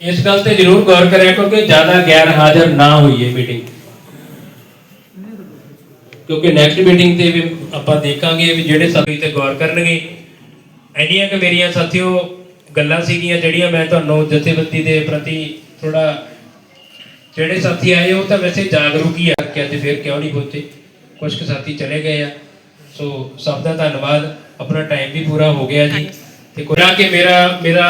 ਇਸ ਗੱਲ ਤੇ ਜ਼ਰੂਰ ਗੌਰ ਕਰਿਆ ਕਿਉਂਕਿ ਜ਼ਿਆਦਾ ਗੈਰ ਹਾਜ਼ਰ ਨਾ ਹੋਈਏ ਮੀਟਿੰਗ ਕਿਉਂਕਿ ਨੈਕਸਟ ਮੀਟਿੰਗ ਤੇ ਵੀ ਆਪਾਂ ਦੇਖਾਂਗੇ ਵੀ ਜਿਹੜੇ ਸਾਥੀ ਤੇ ਗੌਰ ਕਰਨਗੇ। ਇੰਨੀਆਂ ਕਿ ਮੇਰੀਆਂ ਸਾਥੀਓ ਗੱਲਾਂ ਸੀਗੀਆਂ ਜਿਹੜੀਆਂ ਮੈਂ ਤੁਹਾਨੂੰ ਜਥੇਬੰਦੀ ਦੇ ਪ੍ਰਤੀ ਥੋੜਾ ਜਿਹੜੇ ਸਾਥੀ ਆਏ ਉਹ ਤਾਂ ਵੈਸੇ ਜਾਗਰੂਕ ਹੀ ਆ ਕਿ ਅੱਜ ਫਿਰ ਕਿਉਂ ਨਹੀਂ ਪਹੁੰਚੇ? ਕੁਝ ਕੁ ਸਾਥੀ ਚਲੇ ਗਏ ਆ। ਸੋ ਸਭ ਦਾ ਧੰਨਵਾਦ। ਆਪਣਾ ਟਾਈਮ ਵੀ ਪੂਰਾ ਹੋ ਗਿਆ ਜੀ। ਤੇ ਕੋਈ ਕਿ ਮੇਰਾ ਮੇਰਾ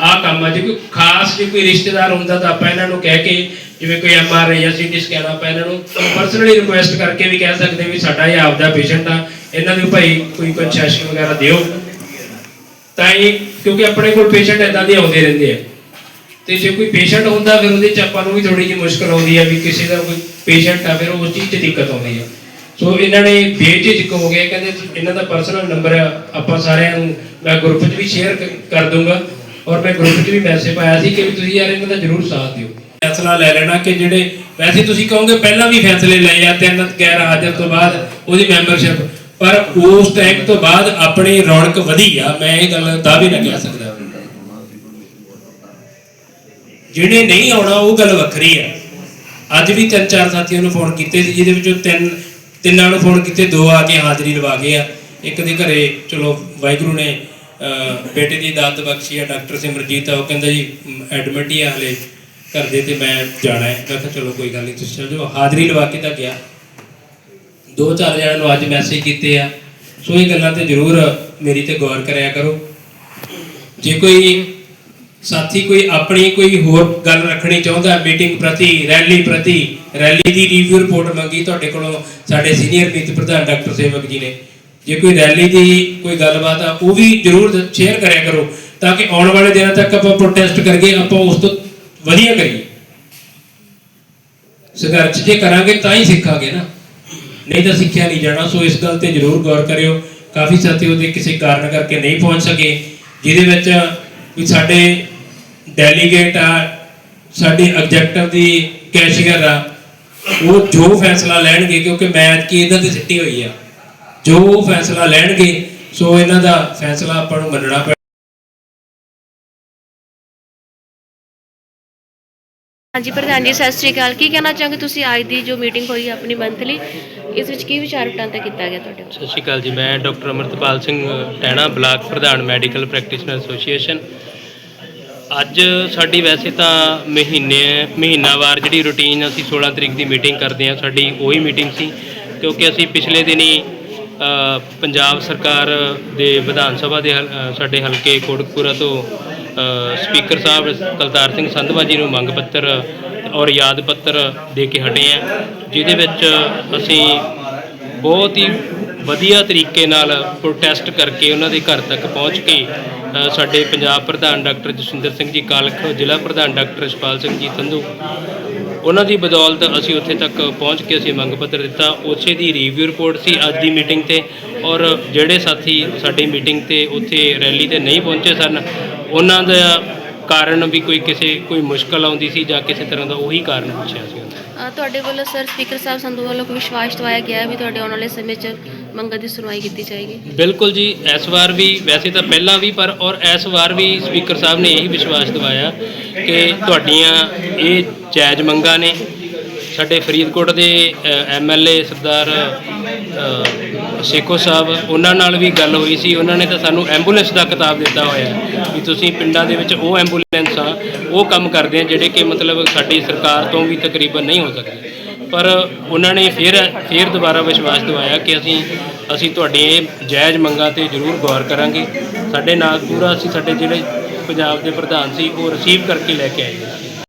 ਆਹ ਕੰਮ ਆ, ਜੇ ਕੋਈ ਖਾਸ ਜੇ ਕੋਈ ਰਿਸ਼ਤੇਦਾਰ ਹੁੰਦਾ ਤਾਂ ਆਪਾਂ ਇਹਨਾਂ ਨੂੰ ਕਹਿ ਕੇ, ਜਿਵੇਂ ਕੋਈ ਐਮ ਆਰ ਆਈ ਜਾਂ ਸੀਟੀ ਸਕੈਨ ਆਪਾਂ ਇਹਨਾਂ ਨੂੰ ਪਰਸਨਲੀ ਰਿਕੁਐਸਟ ਕਰਕੇ ਵੀ ਕਹਿ ਸਕਦੇ ਵੀ ਸਾਡਾ ਇਹ ਆਪਦਾ ਪੇਸ਼ੈਂਟ ਆ। ਇਹਨਾਂ ਨੂੰ ਭਾਈ ਕੋਈ ਕੰਸੈਸ਼ਨ ਵਗੈਰਾ ਦਿਓ। ਤਾਂ ਇਹ, ਕਿਉਂਕਿ ਆਪਣੇ ਕੋਲ ਪੇਸ਼ੈਂਟ ਇਦਾਂ ਦੇ ਆਉਂਦੇ ਰਹਿੰਦੇ ਆ। ਤੇ ਜੇ ਕੋਈ ਪੇਸ਼ੈਂਟ ਹੁੰਦਾ ਫਿਰ ਉਹਦੇ ਚ ਆਪਾਂ ਨੂੰ ਵੀ ਥੋੜੀ ਜਿਹੀ ਮੁਸ਼ਕਲ ਆਉਂਦੀ ਹੈ ਵੀ ਕਿਸੇ ਦਾ ਕੋਈ ਪੇਸ਼ੈਂਟ ਆ, ਫਿਰ ਉਸ ਚੀਜ਼ 'ਚ ਦਿੱਕਤ ਆਉਂਦੀ ਹੈ ਸੋ ਇਹਨਾਂ ਨੇ ਬੇਝਿਜਕ ਹੋ ਗਏ ਕਹਿੰਦੇ ਇਹਨਾਂ ਦਾ ਪਰਸਨਲ ਨੰਬਰ ਆਪਾਂ ਸਾਰਿਆਂ ਨੂੰ ਮੈਂ ਗਰੁੱਪ 'ਚ ਵੀ ਸ਼ੇਅਰ ਕਰ ਦੂੰਗਾ ਔਰ ਮੈਂ ਗਰੁੱਪ 'ਚ ਵੀ ਮੈਸੇਜ ਪਾਇਆ ਸੀ ਕਿ ਵੀ ਤੁਸੀਂ ਯਾਰ ਇਹਨਾਂ ਦਾ ਜ਼ਰੂਰ ਸਾਥ ਦਿਓ। ਫੈਸਲਾ ਲੈ ਲੈਣਾ ਕਿ ਜਿਹੜੇ, ਵੈਸੇ ਤੁਸੀਂ ਕਹੋਗੇ ਪਹਿਲਾਂ ਵੀ ਫੈਸਲੇ ਲਏ ਆ, ਤਿੰਨ ਗੈਰ ਹਾਜ਼ਰ ਤੋਂ ਬਾਅਦ ਉਹਦੀ ਮੈਂਬਰਸ਼ਿਪ ਪਰ ਉਸ ਟਾਈਮ ਤੋਂ ਬਾਅਦ ਆਪਣੀ ਰੌਣਕ ਵਧੀ ਆ, ਮੈਂ ਇਹ ਗੱਲ ਦਾਅਵੇ ਨਾਲ ਕਹਿ ਸਕਦਾ। ਜਿਹਨੇ ਨਹੀਂ ਆਉਣਾ ਉਹ ਗੱਲ ਵੱਖਰੀ ਹੈ ਅੱਜ ਵੀ ਤਿੰਨ ਚਾਰ ਸਾਥੀਆਂ ਨੂੰ ਫੋਨ ਕੀਤੇ ਸੀ ਜਿਹਦੇ ਵਿੱਚੋਂ ਤਿੰਨ ਤਿੰਨਾਂ ਨੂੰ ਫੋਨ ਕੀਤੇ ਦੋ ਆ ਕੇ ਹਾਜ਼ਰੀ ਲਵਾ ਗਏ ਆ। ਇੱਕ ਦੇ ਘਰੇ ਚਲੋ ਵਾਹਿਗੁਰੂ ਨੇ ਅਹ, ਬੇਟੇ ਦੀ ਦਾਤ ਬਖਸ਼ੀ ਆ ਡਾਕਟਰ ਸਿਮਰਜੀਤ ਆ ਉਹ ਕਹਿੰਦਾ ਜੀ ਐਡਮਿਟ ਹੀ ਆ ਹਲੇ ਘਰ ਦੇ ਤੇ ਮੈਂ ਜਾਣਾ ਹੈ। ਮੈਂ ਕਿਹਾ ਚਲੋ ਕੋਈ ਗੱਲ ਨਹੀਂ ਤੁਸੀਂ ਚਲ ਜਾਓ। ਹਾਜ਼ਰੀ ਲਵਾ ਕੇ ਤਾਂ ਗਿਆ। ਦੋ ਚਾਰ ਜਣਿਆਂ ਨੂੰ ਅੱਜ ਮੈਸੇਜ ਕੀਤੇ ਆ। ਸੋ ਇਹ ਗੱਲਾਂ ਤੇ ਜ਼ਰੂਰ ਮੇਰੀ ਤੇ ਗੌਰ ਕਰਿਆ ਕਰੋ। ਜੇ ਕੋਈ ਸਾਥੀ, ਕੋਈ ਆਪਣੀ ਕੋਈ ਹੋਰ ਗੱਲ ਰੱਖਣੀ ਚਾਹੁੰਦਾ ਮੀਟਿੰਗ ਪ੍ਰਤੀ ਰੈਲੀ ਪ੍ਰਤੀ ਰੈਲੀ ਦੀ ਰਿਵਿਊ ਰਿਪੋਰਟ ਮੰਗੀ ਤੁਹਾਡੇ ਕੋਲੋਂ, ਸਾਡੇ ਸੀਨੀਅਰ ਮੀਤ ਪ੍ਰਧਾਨ ਡਾਕਟਰ ਸੇਵਕ ਜੀ ਨੇ। ਜੇ ਕੋਈ ਰੈਲੀ ਦੀ ਕੋਈ ਗੱਲਬਾਤ ਆ, ਉਹ ਵੀ ਜ਼ਰੂਰ ਸ਼ੇਅਰ ਕਰਿਆ ਕਰੋ, ਤਾਂ ਕਿ ਆਉਣ ਵਾਲੇ ਦਿਨਾਂ ਤੱਕ ਆਪਾਂ ਪ੍ਰੋਟੈਸਟ ਕਰਕੇ ਆਪਾਂ ਉਸ ਤੋਂ ਵਧੀਆ ਕਰੀਏ। ਸੰਘਰਸ਼ ਜੇ ਕਰਾਂਗੇ, ਤਾਂ ਹੀ ਸਿੱਖਾਂਗੇ ਨਾ। ਨਹੀਂ ਤਾਂ ਸਿੱਖਿਆ ਨਹੀਂ ਜਾਣਾ, ਸੋ ਇਸ ਗੱਲ ਤੇ ਜ਼ਰੂਰ ਗੌਰ ਕਰਿਓ। ਕਾਫੀ ਸਾਥੀ ਉਹਦੇ ਕਿਸੇ ਕਾਰਨ ਕਰਕੇ ਨਹੀਂ ਪਹੁੰਚ ਸਕੇ, ਜਿਹਦੇ ਵਿੱਚ ਵੀ ਸਾਡੇ ਡੈਲੀਗੇਟ ਆ ਸਾਡੀ ਐਗਜ਼ੈਕਟਿਵ ਦੀ ਕੈਸ਼ੀਅਰ ਆ ਉਹ ਜੋ ਫੈਸਲਾ ਲੈਣਗੇ ਕਿਉਂਕਿ ਮੈਚ ਕੀ ਇਹਨਾਂ ਤੇ ਸਿੱਟੀ ਹੋਈ ਆ ਜੋ ਫੈਸਲਾ ਲੈਣਗੇ ਸੋ ਇਹਨਾਂ ਦਾ ਫੈਸਲਾ ਆਪਾਂ ਨੂੰ ਮੰਨਣਾ ਪੈਣਾ ਹਾਂਜੀ ਪ੍ਰਧਾਨ ਜੀ ਸਤਿ ਸ੍ਰੀ ਅਕਾਲ। ਕੀ ਕਹਿਣਾ ਚਾਹੋਗੇ ਤੁਸੀਂ ਅੱਜ ਦੀ ਜੋ ਮੀਟਿੰਗ ਹੋਈ ਹੈ ਆਪਣੀ ਮੰਥਲੀ ਇਸ ਵਿੱਚ ਕੀ ਵਿਚਾਰ ਵਟਾਂਦਰਾ ਕੀਤਾ ਗਿਆ ਤੁਹਾਡੇ ਸਤਿ ਸ਼੍ਰੀ ਅਕਾਲ ਜੀ ਮੈਂ ਡਾਕਟਰ ਅਮਰਤਪਾਲ ਸਿੰਘ ਟੈਣਾ ਬਲਾਕ ਪ੍ਰਧਾਨ ਮੈਡੀਕਲ ਪ੍ਰੈਕਟੀਸ਼ਨਰ ਐਸੋਸੀਏਸ਼ਨ ਅੱਜ ਸਾਡੀ ਵੈਸੇ ਤਾਂ ਮਹੀਨੇ, ਮਹੀਨਾਵਾਰ ਜਿਹੜੀ ਰੁਟੀਨ ਅਸੀਂ 16 ਤਰੀਕ ਦੀ ਮੀਟਿੰਗ ਕਰਦੇ ਹਾਂ, ਸਾਡੀ ਉਹੀ ਮੀਟਿੰਗ ਸੀ, ਕਿਉਂਕਿ ਅਸੀਂ ਪਿਛਲੇ ਦਿਨੀ ਪੰਜਾਬ ਸਰਕਾਰ ਦੇ ਵਿਧਾਨ ਸਭਾ ਦੇ ਹਲ- ਸਾਡੇ ਹਲਕੇ ਕੋਟਕਪੂਰਾ ਤੋਂ ਸਪੀਕਰ ਸਾਹਿਬ ਕਲਤਾਰ ਸਿੰਘ ਸੰਧਵਾ ਜੀ ਨੂੰ ਮੰਗ ਪੱਤਰ ਔਰ ਯਾਦ ਪੱਤਰ ਦੇ ਕੇ ਹਟੇ ਆ ਜਿਹਦੇ ਵਿੱਚ ਅਸੀਂ ਬਹੁਤ ਹੀ ਵਧੀਆ ਤਰੀਕੇ ਨਾਲ ਪ੍ਰੋਟੈਸਟ ਕਰਕੇ ਉਹਨਾਂ ਦੇ ਘਰ ਤੱਕ ਪਹੁੰਚ ਕੇ ਸਾਡੇ ਪੰਜਾਬ ਪ੍ਰਧਾਨ ਡਾਕਟਰ ਜਸਵਿੰਦਰ ਸਿੰਘ ਜੀ ਕਾਲਖ, ਜ਼ਿਲ੍ਹਾ ਪ੍ਰਧਾਨ ਡਾਕਟਰ ਸਪਾਲ ਸਿੰਘ ਜੀ ਸੰਧੂ ਉਹਨਾਂ ਦੀ ਬਦੌਲਤ ਅਸੀਂ ਉੱਥੇ ਤੱਕ ਪਹੁੰਚ ਕੇ ਅਸੀਂ ਮੰਗ ਪੱਤਰ ਦਿੱਤਾ ਉਸੇ ਦੀ ਰਿਵਿਊ ਰਿਪੋਰਟ ਸੀ ਅੱਜ ਦੀ ਮੀਟਿੰਗ ਤੇ ਔਰ ਜਿਹੜੇ ਸਾਥੀ ਸਾਡੀ ਮੀਟਿੰਗ ਤੇ ਉੱਥੇ ਰੈਲੀ ਤੇ ਨਹੀਂ ਪਹੁੰਚੇ ਸਨ, ਉਹਨਾਂ ਦਾ ਕਾਰਨ ਵੀ ਕੋਈ ਕਿਸੇ, ਕੋਈ ਮੁਸ਼ਕਲ ਆਉਂਦੀ ਸੀ ਜਾਂ ਕਿਸੇ ਤਰ੍ਹਾਂ ਦਾ ਉਹੀ ਕਾਰਨ ਪੁੱਛਿਆ ਸੀ ਉਹਨਾਂ ਨੇ। ਤੁਹਾਡੇ ਵੱਲੋਂ ਸਰ ਸਪੀਕਰ ਸਾਹਿਬ ਸੰਧੂ ਵੱਲੋਂ ਕੋਈ ਵਿਸ਼ਵਾਸ ਦਵਾਇਆ ਗਿਆ ਵੀ ਤੁਹਾਡੇ ਆਉਣ ਵਾਲੇ ਸਮੇਂ 'ਚ ਮੰਗਾਂ ਦੀ ਸੁਣਵਾਈ ਕੀਤੀ ਜਾਏਗੀ? ਬਿਲਕੁਲ ਜੀ, ਇਸ ਵਾਰ ਵੀ, ਵੈਸੇ ਤਾਂ ਪਹਿਲਾਂ ਵੀ, ਪਰ ਔਰ ਇਸ ਵਾਰ ਵੀ ਸਪੀਕਰ ਸਾਹਿਬ ਨੇ ਇਹੀ ਵਿਸ਼ਵਾਸ ਦਿਵਾਇਆ ਕਿ ਤੁਹਾਡੀਆਂ ਇਹ ਜਾਇਜ਼ ਮੰਗਾਂ ਨੇ। ਸਾਡੇ ਫਰੀਦਕੋਟ ਦੇ ਐਮਐਲਏ ਸਰਦਾਰ ਸੇਖੋ ਸਾਹਿਬ, ਉਹਨਾਂ ਨਾਲ ਵੀ ਗੱਲ ਹੋਈ ਸੀ। ਉਹਨਾਂ ਨੇ ਤਾਂ ਸਾਨੂੰ ਐਂਬੂਲੈਂਸ ਦਾ ਕਿਤਾਬ ਦਿੱਤਾ ਹੋਇਆ ਵੀ ਤੁਸੀਂ ਪਿੰਡਾਂ ਦੇ ਵਿੱਚ ਉਹ ਐਂਬੂਲੈਂਸ ਆ, ਉਹ ਕੰਮ ਕਰਦੇ ਆ, ਜਿਹੜੇ ਕਿ ਮਤਲਬ ਸਾਡੀ ਸਰਕਾਰ ਤੋਂ ਵੀ ਤਕਰੀਬਨ ਨਹੀਂ ਹੋ ਸਕਦੇ। ਪਰ ਉਹਨਾਂ ਨੇ ਫਿਰ ਫਿਰ ਦੁਬਾਰਾ ਵਿਸ਼ਵਾਸ ਦਿਵਾਇਆ ਕਿ ਅਸੀਂ ਅਸੀਂ ਤੁਹਾਡੀਆਂ ਇਹ ਜਾਇਜ਼ ਮੰਗਾਂ ਤੇ ਜ਼ਰੂਰ ਗੌਰ ਕਰਾਂਗੇ। ਸਾਡੇ ਨਾਲ ਪੂਰਾ ਅਸੀਂ ਸਾਡੇ ਜਿਹੜੇ ਪੰਜਾਬ ਦੇ ਪ੍ਰਧਾਨ ਸੀ, ਉਹ ਰਿਸੀਵ ਕਰਕੇ ਲੈ ਕੇ ਆਏ